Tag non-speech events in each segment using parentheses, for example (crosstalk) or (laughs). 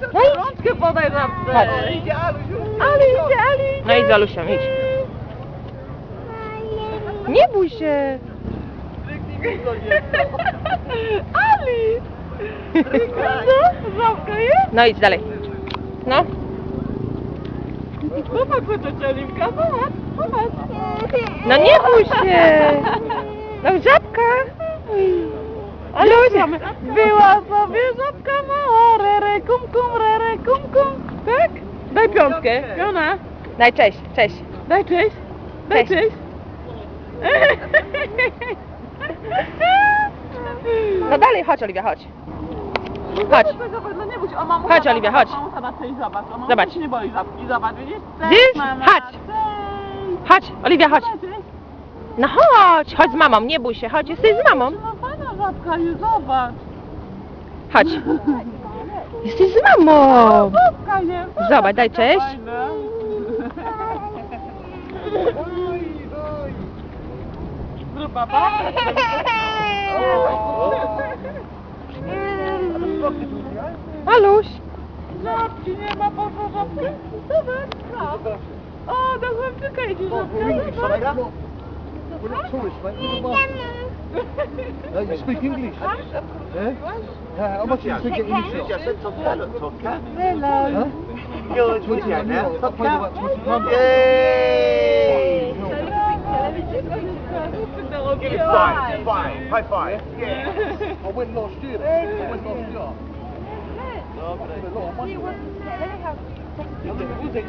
No idź. Rączkę podaj żabce. Chodź. Idzie Alusiu. Ali idzie, Ali idzie. No idź z Alusią, idź. Nie bój się. (laughs) Ali! No, żabka jest? No idź dalej. No. Co to popatrz, popatrz. No nie bój się. No żabka. Alusia. Była sobie żabka mała, rere piątkę. Piona, Daj cześć, cześć. daj cześć. Daj Cześć. No dalej, chodź Oliwia, chodź. Chodź. Nie bój się, o mamusia, Chodź, Oliwia, chodź. Mamusia na cześć, zobacz. O, mamusia Zobacz. się nie boi zobacz, widzisz? Widzisz? mama, Chodź. Cześć. Chodź, Oliwia, chodź. Cześć. No chodź, chodź z mamą, nie bój się, chodź, jesteś z mamą. Fajna żabka zobacz. Chodź. (laughs) Jesteś z mamą. Zobacz, daj cześć. Baba. Aluś. Żabki nie ma, poszła żabki. Zobacz. O, do chłopczyka idzie żabka. We're not tourists, mate. We're the no, you speak English. Eh? Uh, how much do you think it is? Hello. Huh? George, would you now? Stop paying about 20 pounds. Yay! Five, five, high five. Yeah. I went last year. I went last year. No, but I lot You're the music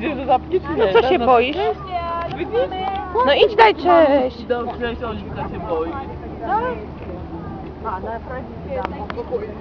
Czy No nie? co się boisz? Widzisz? No idź daj cześć. Dobrze, Oliwka się boi.